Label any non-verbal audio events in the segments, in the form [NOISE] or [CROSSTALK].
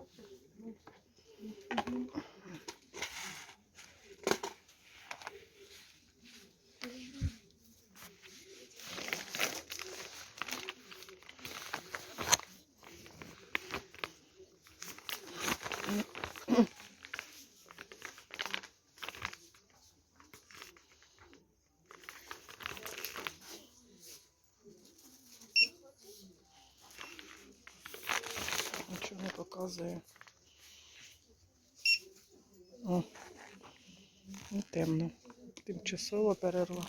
thank показує. О, не темно. Тимчасова перерва.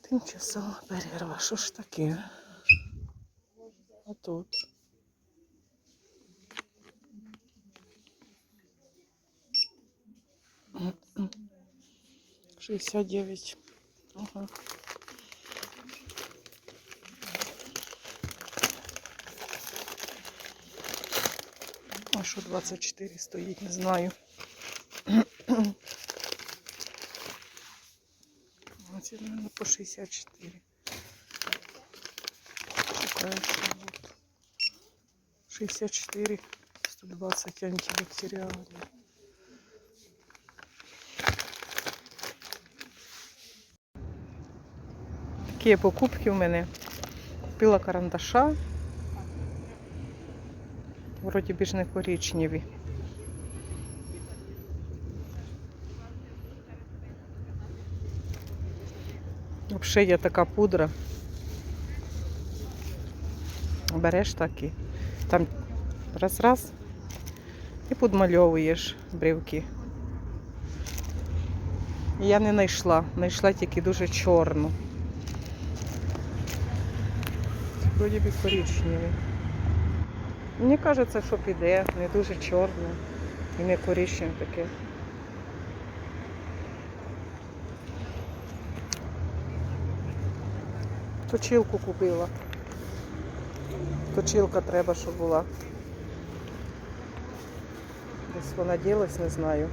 Тимчасова перерва. Що ж таке? А тут? Шістдесят дев'ять. Ага. Що 24 стоїть, не знаю. Оці, мабуть, по 64. Шукаю, що тут. 64, 120 антибактеріальні. Такі покупки у мене. Купила карандаша. Вроді більш не коричневі. Взагалі є така пудра. Береш такі. Там раз-раз і підмальовуєш брівки. Я не знайшла, знайшла тільки дуже чорну. Вроді би коричневі. Мені кажеться, що піде, не дуже чорне і не коричневе таке. Точилку купила. Точилка треба, щоб була. Десь вона ділась, не знаю.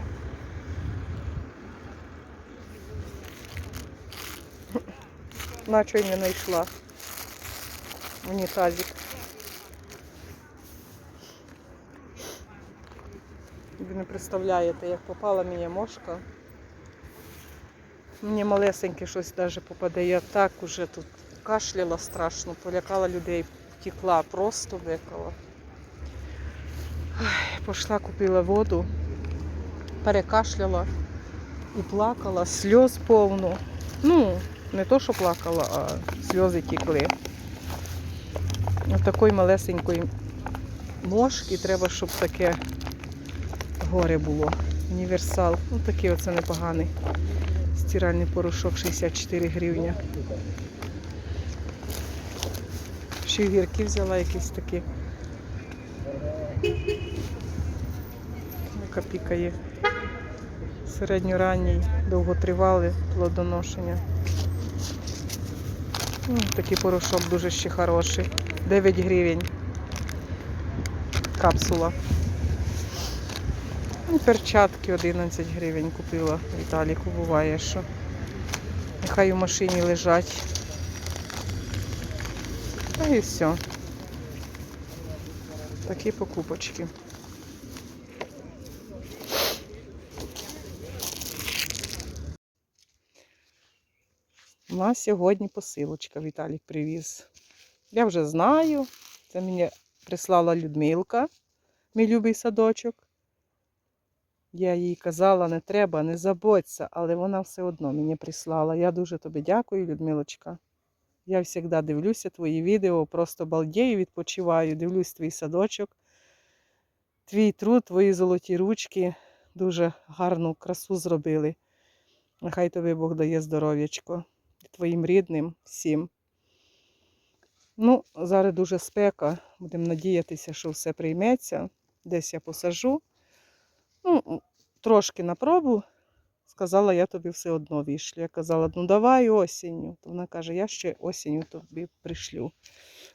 Наче й не знайшла. Унітазик. Ви не представляєте, як попала мені мошка. Мені малесеньке щось навіть попаде. Я так уже тут кашляла страшно, полякала людей, втекла, просто викала. Ай, Пішла, купила воду, перекашляла і плакала, сльоз повно. Ну, не то, що плакала, а сльози тікли. Ось такої малесенької мошки треба, щоб таке горе було. Універсал. Ну такий оце непоганий. Стиральний порошок 64 гривня. Ще й гірки взяла якісь такі. Яка пікає. Середньоранній, довготривалий плодоношення. Ну, такий порошок дуже ще хороший. 9 гривень. Капсула. Ну, перчатки 11 гривень купила. Віталіку буває, що. Нехай у машині лежать. Та і все. Такі покупочки. У нас сьогодні посилочка Віталік привіз. Я вже знаю. Це мені прислала Людмилка, мій любий садочок. Я їй казала, не треба, не забудься, але вона все одно мені прислала. Я дуже тобі дякую, Людмилочка. Я завжди дивлюся твої відео, просто балдею, відпочиваю, дивлюсь твій садочок. Твій труд, твої золоті ручки дуже гарну красу зробили. Нехай тобі Бог дає здоров'ячко. Твоїм рідним всім. Ну, зараз дуже спека. Будемо надіятися, що все прийметься. Десь я посажу. Ну, трошки на пробу. Сказала, я тобі все одно вішлю. Я казала, ну давай осінню. То вона каже, я ще осінню тобі пришлю.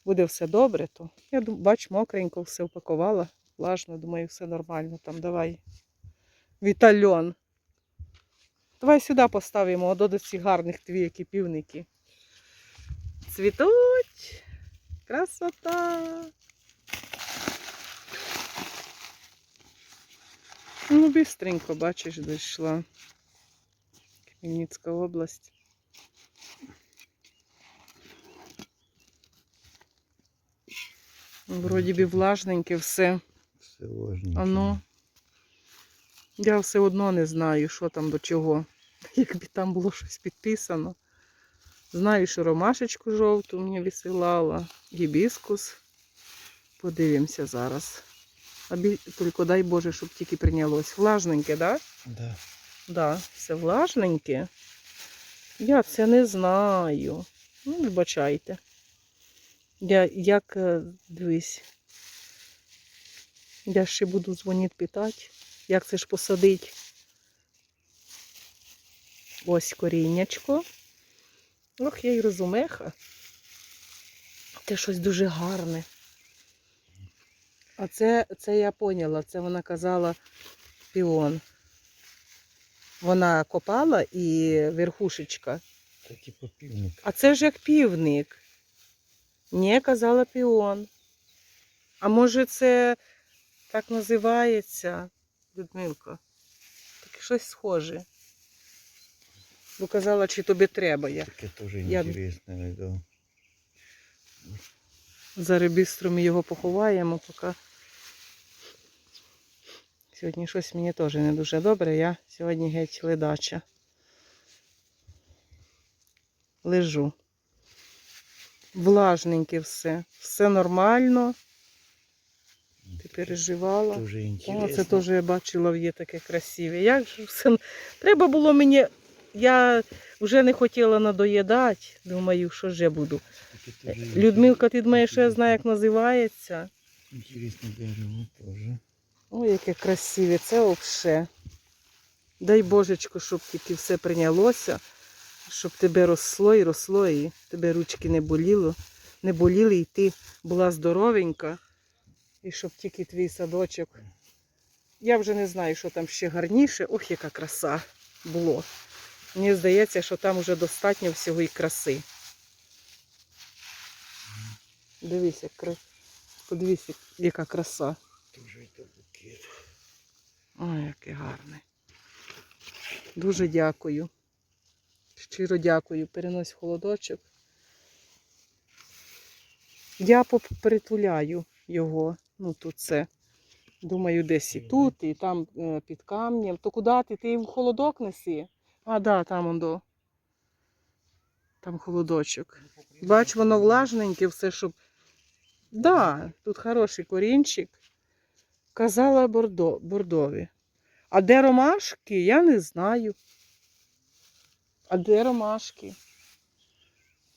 Буде все добре, то я бач, мокренько все впакувала, влажно, думаю, все нормально. Там давай. Вітальон. Давай сюди поставимо до цих гарних тві, які півники. Цвітуть. Красота. Ну, бистренько, бачиш, дійшла. Хмельницька область. Вроді би влажненьке все. Все важненько. А ну. Я все одно не знаю, що там до чого. [LAUGHS] Якби там було щось підписано. Знаю, що ромашечку жовту мені висилала, гібіскус. Подивимося зараз. А тільки дай Боже, щоб тільки прийнялось. Влажненьке, так? Да? Да. Да, все влажненьке. Я це не знаю. Ну, вибачайте. Я як е, дивись. Я ще буду дзвонити питати, як це ж посадить. Ось коріннячко. Ох, я й розумеха. Це щось дуже гарне. А це, це я поняла, це вона казала піон. Вона копала і верхушечка. Це типу півник. А це ж як півник. Ні, казала піон. А може це так називається, Людмилко? Так щось схоже. Бо казала, чи тобі треба. Я Таке теж Я- інтересне. Да. За ребістром його поховаємо, поки. Сьогодні щось мені теж не дуже добре. Я сьогодні геть ледача. Лежу. Влажненьке все. Все нормально. Ти переживала. Дуже О, це теж я бачила, є таке красиве. Як же все... Треба було мені. Я вже не хотіла надоїдати. Думаю, що ж я буду. Людмилка, ти думаєш, що я знаю, як називається? Інтересне дерево теж. Ой, яке красиве, це взагалі. Дай Божечко, щоб тільки все прийнялося, щоб тебе росло і росло, і тебе ручки не боліло, не боліли, і ти була здоровенька, і щоб тільки твій садочок. Я вже не знаю, що там ще гарніше. Ох, яка краса було. Мені здається, що там вже достатньо всього і краси. Дивись, як кра... подивись, яка краса. Дуже букет. Ой, яке гарне. Дуже дякую. Щиро дякую. Перенось холодочок. Я притуляю його. Ну, тут це. Думаю, десь і тут, і там е, під камнем. То куди ти? Ти в холодок неси? А, да, там он до. Там холодочок. Бач, воно влажненьке, все, щоб. Да, тут хороший корінчик. Казала бордо, бордові. А де ромашки, я не знаю. А де ромашки?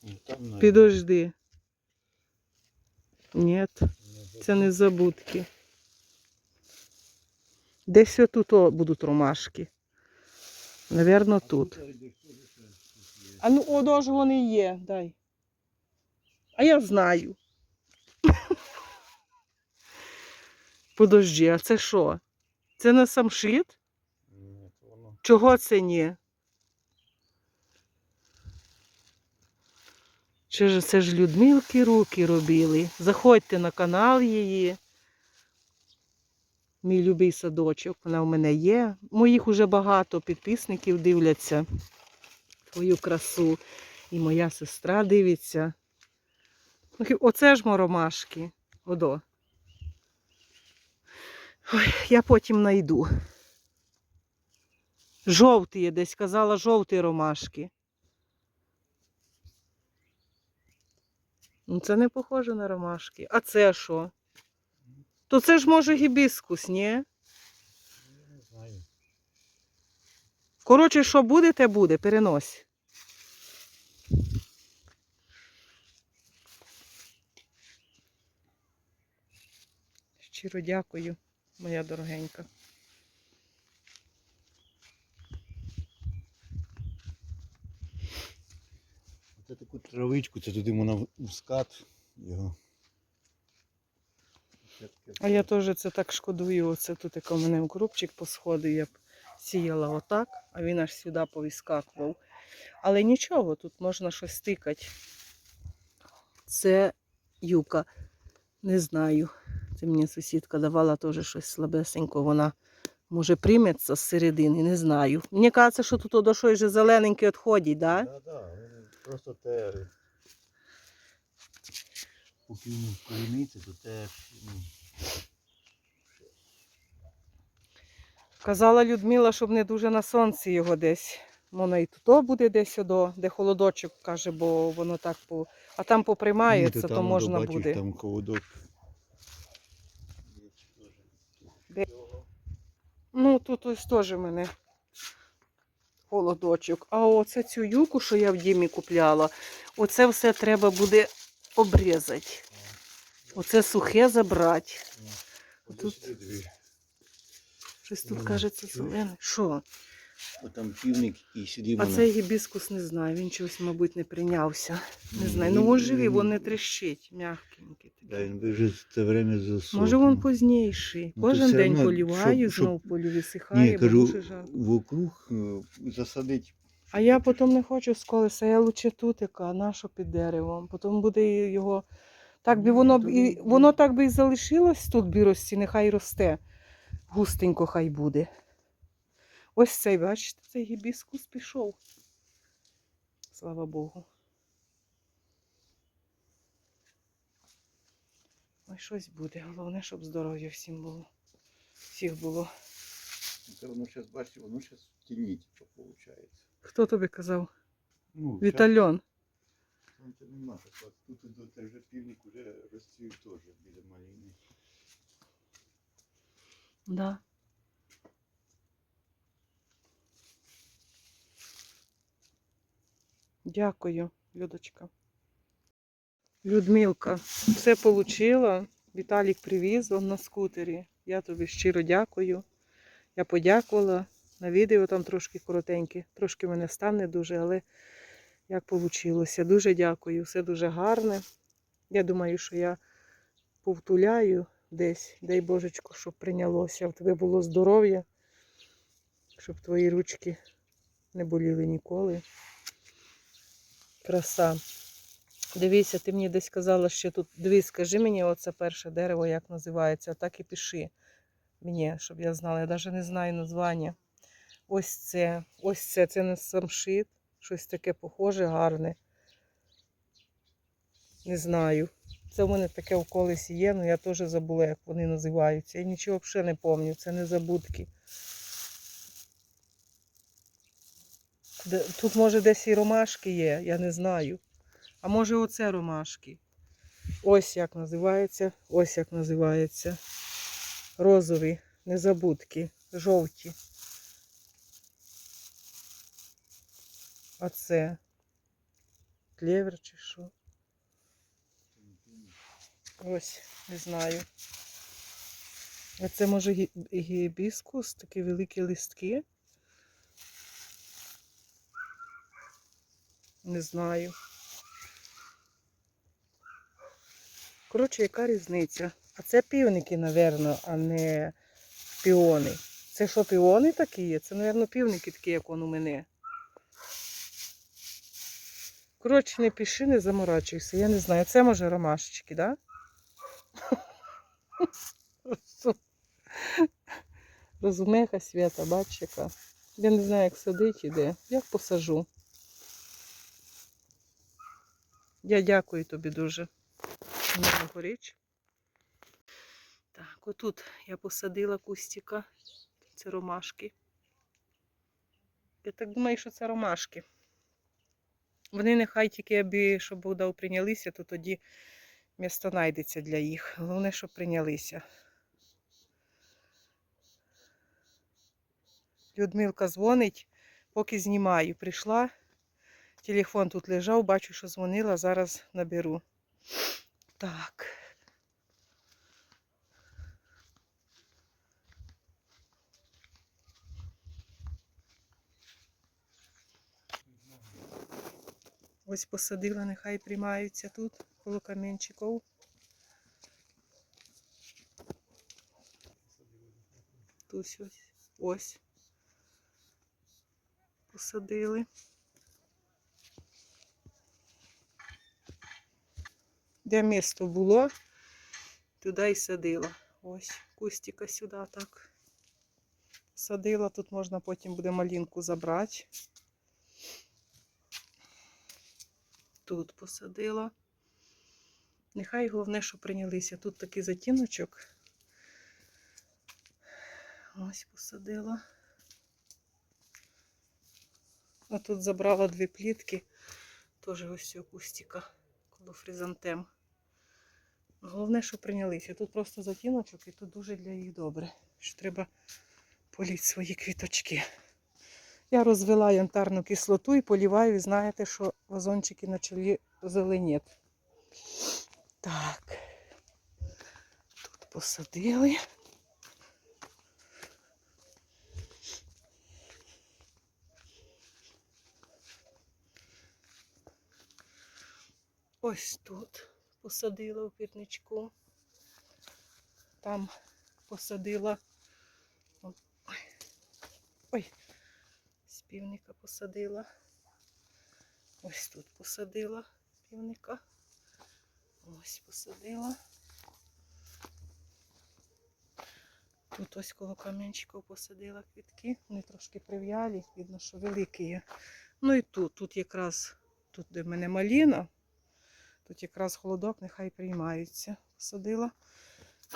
Ну, Там, Підожди. Ні, це не забудки. Десь отут будуть ромашки. Навірно, тут. А ну, о, ж вони є, дай. А я знаю. Подожди, а це що? Це не самшит? Чого це ні? Чи ж це ж Людмилки руки робили? Заходьте на канал її. Мій любий садочок, вона в мене є. Моїх уже багато підписників дивляться твою красу. І моя сестра дивиться. Оце ж моромашки. Одо. Ой, я потім найду. Жовті є десь казала жовті ромашки. Ну, це не похоже на ромашки. А це що? То це ж може гібіскус, ні? Не знаю. Коротше, що буде, те буде, перенось. Щиро дякую, моя дорогенька. Це таку травичку, це туди в в скат його. А я теж це так шкодую. Оце тут як у мене укропчик посходив, я б сіяла отак, а він аж сюди повіскакував. Але нічого, тут можна щось тикати. Це юка. Не знаю. Це мені сусідка давала теж щось слабесенько. Вона Може, прийметься з середини, не знаю. Мені кажеться, що тут до щось зелененьке відходить, да? Да, да, просто те. Поки він вкоріниться, то теж. Ну, Казала Людмила, щоб не дуже на сонці його десь. Воно і тут буде десь одо, де холодочок каже, бо воно так по. А там поприймається, ні, то, там, можна бачиш, буде. Там холодок. Де? Ну, тут ось теж в мене холодочок. А оце цю юку, що я в Дімі купляла, оце все треба буде обрізати. Оце сухе забрати. Тут-. Щось тут Ну, кажеться зелене. Що? Там півник і сюди А цей гібіскус не знаю, він чогось, мабуть, не прийнявся. Не знаю. Ну, він живий, він- він не тріщить, м'якенький Да, він би вже це время засох. Може, він позніший. Ну, Кожен день одно, поліваю, щоб- знов полю висихає, Ні, кажу, вокруг е, засадить. А я потім не хочу з колеса, я лучше тутика, а на під деревом. Потім буде його. Так би воно б і воно так би і залишилось тут б і рості, нехай росте. Густенько хай буде. Ось цей, бачите, цей гібіскус пішов. Слава Богу. Ой, щось буде. Головне, щоб здоров'я всім було. Всіх було. Це воно зараз, бачите, воно зараз в тіні, типу, виходить. Хто тобі казав? Ну, Вітальон. Сонця нема, так тут вже півник вже розцвів теж біля малини. Да. Дякую, Людочка. Людмилка, все отримала. Віталік привіз он на скутері. Я тобі щиро дякую. Я подякувала. На відео там трошки коротеньке. Трошки мене стане дуже, але як вийшло. Дуже дякую. Все дуже гарне. Я думаю, що я повтуляю десь. Дай Божечко, щоб прийнялося. В тебе було здоров'я, щоб твої ручки не боліли ніколи. Краса. Дивися, ти мені десь казала, що тут. Дивись, скажи мені, оце перше дерево, як називається, так і пиши мені, щоб я знала. Я навіть не знаю названня. Ось це, ось це, це не самшит, щось таке похоже, гарне. Не знаю. Це в мене таке в колесі є, але я теж забула, як вони називаються. Я нічого взагалі не пам'ятаю, це не забудки. Тут, може, десь і ромашки є, я не знаю. А може оце ромашки. Ось як називається, ось як називається. Розові, незабудки, жовті. А це клевер чи що? Ось, не знаю. А це може гі- гібіскус, такі великі листки. Не знаю. Коротше, яка різниця? А це півники, напевно, а не піони. Це що, піони такі є? Це, напевно, півники такі, як он у мене. Коротше, не пиши, не заморачуйся. Я не знаю. Це може ромашечки, так? Да? [LAUGHS] Розумеха свята, бач яка. Я не знаю, як садить і де. Як посажу. Я дякую тобі дуже. Горить. Так, отут я посадила кустика. Це ромашки. Я так думаю, що це ромашки. Вони нехай тільки аби, щоб Богдав прийнялися, то тоді місто знайдеться для їх. Головне, щоб прийнялися. Людмилка дзвонить, поки знімаю. Прийшла, телефон тут лежав, бачу, що дзвонила, зараз наберу. Так. Ось посадила, нехай приймаються тут, коло камінчиків. Тут ось, ось. Посадили. Де місто було, туди й садила. Ось, кустика сюди так. садила. Тут можна потім буде малинку забрати. Тут посадила. Нехай головне, що прийнялися. Тут такий затіночок. Ось посадила. А тут забрала дві плітки. Теж ось цього кустика коло фризантем. Головне, що прийнялися. Тут просто затіночок і тут дуже для їх добре. Що треба політь свої квіточки. Я розвела янтарну кислоту і поліваю, і знаєте, що вазончики почали зеленіти. Так. Тут посадили. Ось тут посадила у пірничку. Там посадила. Ой, півника посадила. Ось тут посадила півника. Ось посадила. Тут ось коло камінчиків посадила квітки. Вони трошки прив'ялі, видно, що великі є. Ну і тут, тут якраз, тут де в мене маліна, тут якраз холодок, нехай приймаються. Посадила.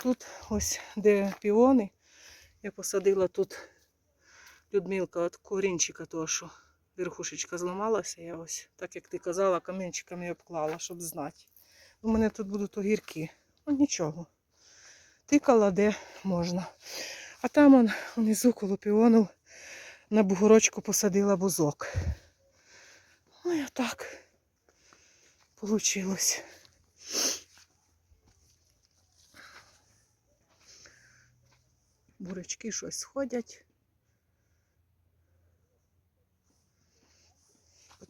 Тут ось де піони. Я посадила тут Людмилка от корінчика того, що верхушечка зламалася. Я ось, так як ти казала, камінчиками обклала, щоб знати. У мене тут будуть огірки. Ну нічого. Тикала де можна. А там он внизу коло піону на бугорочку посадила бузок. Ну і отак получилось. Бурячки щось сходять.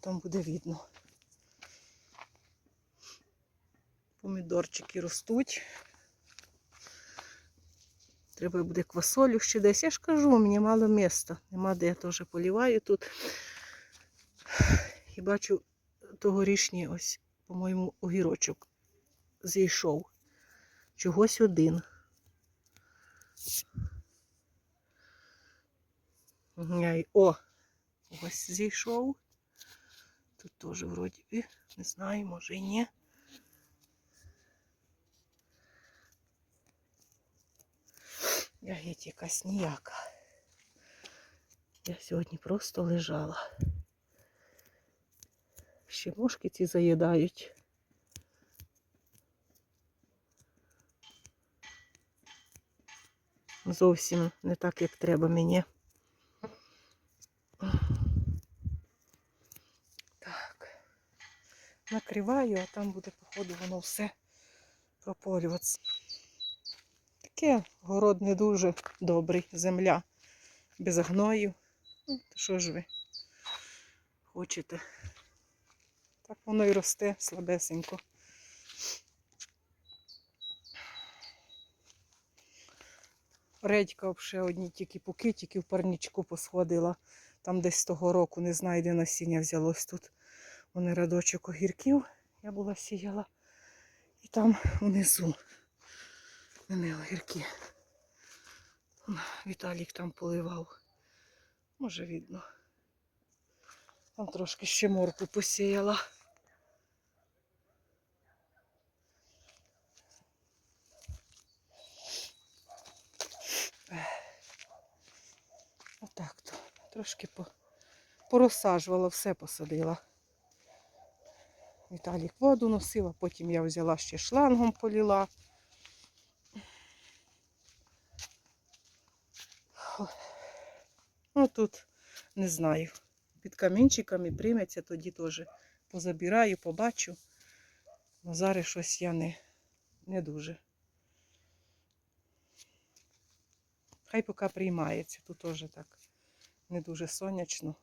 Потім буде видно. Помідорчики ростуть. Треба буде квасолю ще десь. Я ж кажу, мені мало міста. Нема де я теж поліваю тут. І бачу тогорічній ось, по-моєму, огірочок зійшов. Чогось один. О! Ось зійшов. Тут теж вроді би, не знаю, може і ні. Я геть якась ніяка. Я сьогодні просто лежала. Ще мошки ці заїдають. Зовсім не так, як треба мені. Накриваю, а там буде, походу, воно все прополюватися. Таке город не дуже добрий, земля без гною. Ну, що ж ви хочете? Так воно і росте слабесенько. Редька ще одні тільки пуки, тільки в парнічку посходила. Там десь того року, не знаю, де насіння взялось тут. Вони радочок огірків я була сіяла. І там внизу мене огірки. Віталік там поливав. Може видно. Там трошки ще морку посіяла. Отак то. Трошки по... порозсаджувала, все посадила. Віталік воду носила, потім я взяла ще шлангом поліла. Ну тут не знаю. Під камінчиками прийметься, тоді теж позабираю, побачу. Но зараз щось я не, не дуже. Хай поки приймається. Тут теж так не дуже сонячно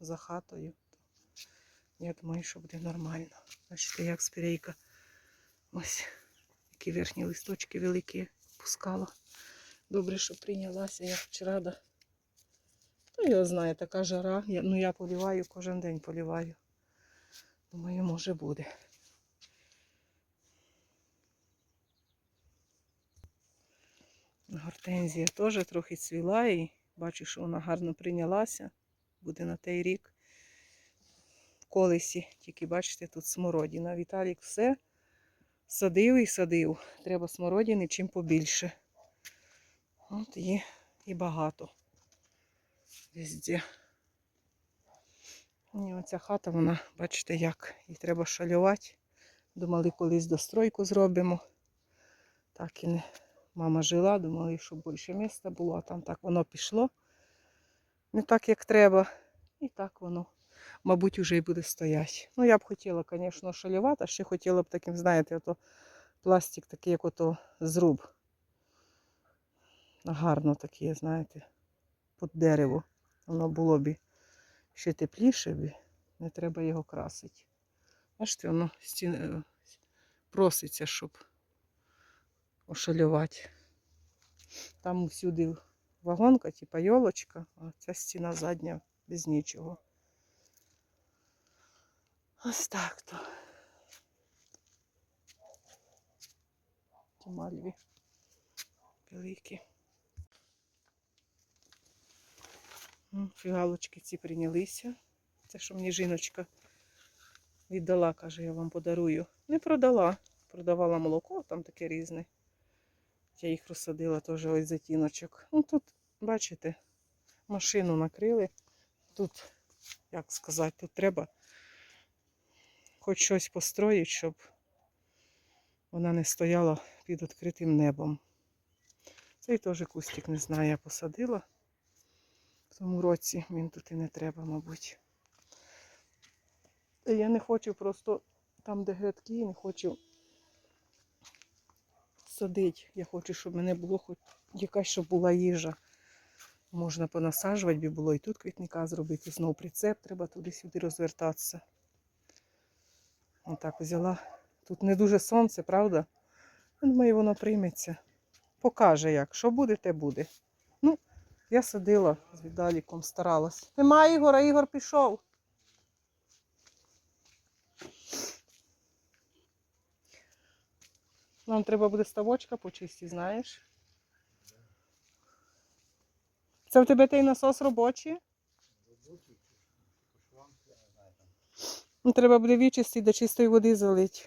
за хатою. Я думаю, що буде нормально. Бачите, як спірейка. Ось які верхні листочки великі пускала. Добре, що прийнялася, я вчора. Да. Ну, його знає, така жара. Я, ну я поліваю, кожен день поліваю. Думаю, може буде. Гортензія теж трохи цвіла і Бачу, що вона гарно прийнялася. Буде на той рік. Колесі. Тільки бачите, тут смородина. Віталік все садив і садив. Треба смородини чим побільше. От є і багато. Везде. І оця хата, вона, бачите, як їй треба шалювати. Думали, колись достройку зробимо. Так і не. Мама жила, думали, щоб більше місця було, а там так воно пішло. Не так, як треба. І так воно, мабуть, уже і буде стояти. Ну, я б хотіла, звісно, шалювати, а ще хотіла б таким, знаєте, ото пластик такий, як ото зруб. Гарно таке, знаєте, під дерево. Воно було б ще тепліше, б, не треба його красити. Бачите, воно стін... е, проситься, щоб ошалювати. Там всюди вагонка, типа йолочка, а ця стіна задня без нічого. Ось так то. Ті мальві великі. Фігалочки ці прийнялися. Це, що мені жіночка віддала, каже, я вам подарую. Не продала. Продавала молоко, там таке різне. Я їх розсадила теж ось затіночок. Ну тут, бачите, машину накрили. Тут, як сказати, тут треба хоч щось построїти, щоб вона не стояла під відкритим небом. Цей теж кустик, не знаю, я посадила в тому році. Він тут і не треба, мабуть. Я не хочу просто там, де грядки, не хочу садити. Я хочу, щоб мене було хоч якась, щоб була їжа. Можна понасаджувати, би було і тут квітника зробити. Знову прицеп, треба туди-сюди розвертатися. Отак взяла. Тут не дуже сонце, правда? Думаю, воно прийметься. Покаже як. Що буде, те буде. Ну, я садила з Відаліком, старалась. Нема Ігора, Ігор пішов. Нам треба буде ставочка почисти, знаєш. Це в тебе той насос робочий? Ну, треба буде вичистити, до чистої води залити.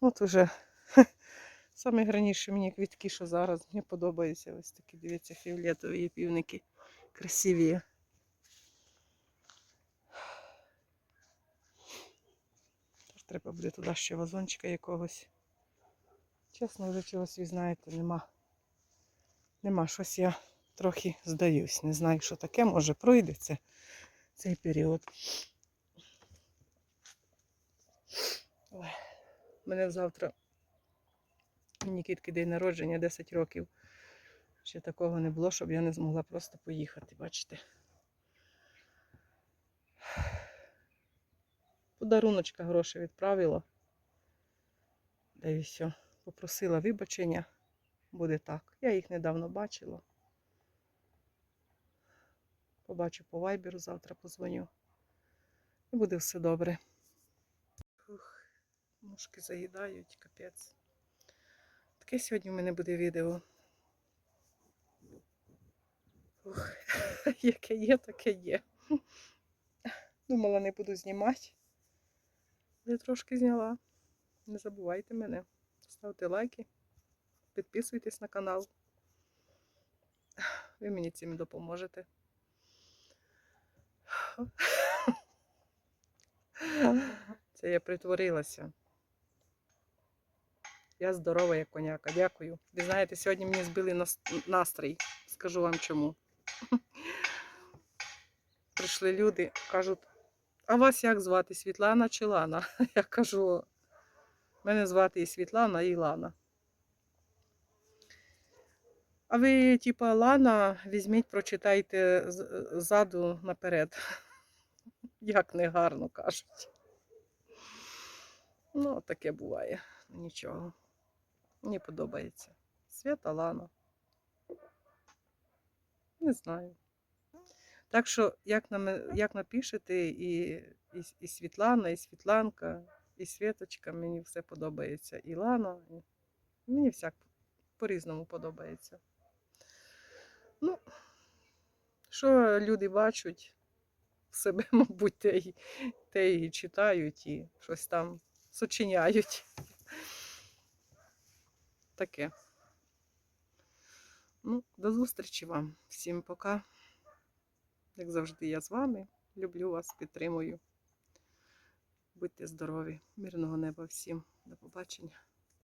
От уже [LAUGHS] саме мені квітки, що зараз. Мені подобаються ось такі, дивіться, фіолетові півники. Красиві. Треба буде туди ще вазончика якогось. Чесно, вже чогось, ви знаєте, нема. Нема щось я трохи здаюсь. Не знаю, що таке, може пройде це, цей період. Ой, мене завтра Нікітки день народження 10 років. Ще такого не було, щоб я не змогла просто поїхати, бачите. Подаруночка гроші відправила. Да і все. Попросила вибачення. Буде так. Я їх недавно бачила. Побачу по вайберу, завтра позвоню. І буде все добре. Мушки заїдають, капець. Таке сьогодні в мене буде відео. Ух, [LAUGHS] яке є, таке є. Думала, не буду знімати. Але трошки зняла. Не забувайте мене. Ставте лайки, підписуйтесь на канал. Ви мені цим допоможете. [LAUGHS] Це я притворилася. Я здорова, як коняка. Дякую. Ви знаєте, сьогодні мені збили настрій. Скажу вам чому. [LAUGHS] Прийшли люди, кажуть, а вас як звати? Світлана чи Лана? [LAUGHS] Я кажу, мене звати і Світлана, і Лана. А ви, типа, Лана, візьміть, прочитайте ззаду наперед. [LAUGHS] Як негарно кажуть. Ну, таке буває. Нічого. Мені подобається. Свята Лана. Не знаю. Так що, як, нам, як напишете, і, і, і Світлана, і Світланка, і Світочка, мені все подобається. І Лана. І... Мені всяк по-різному подобається. Ну, що люди бачать в себе, [LAUGHS] мабуть, те те й читають і щось там сочиняють. Таке. Ну, до зустрічі вам. Всім пока. Як завжди, я з вами. Люблю вас, підтримую. Будьте здорові, мирного неба всім. До побачення.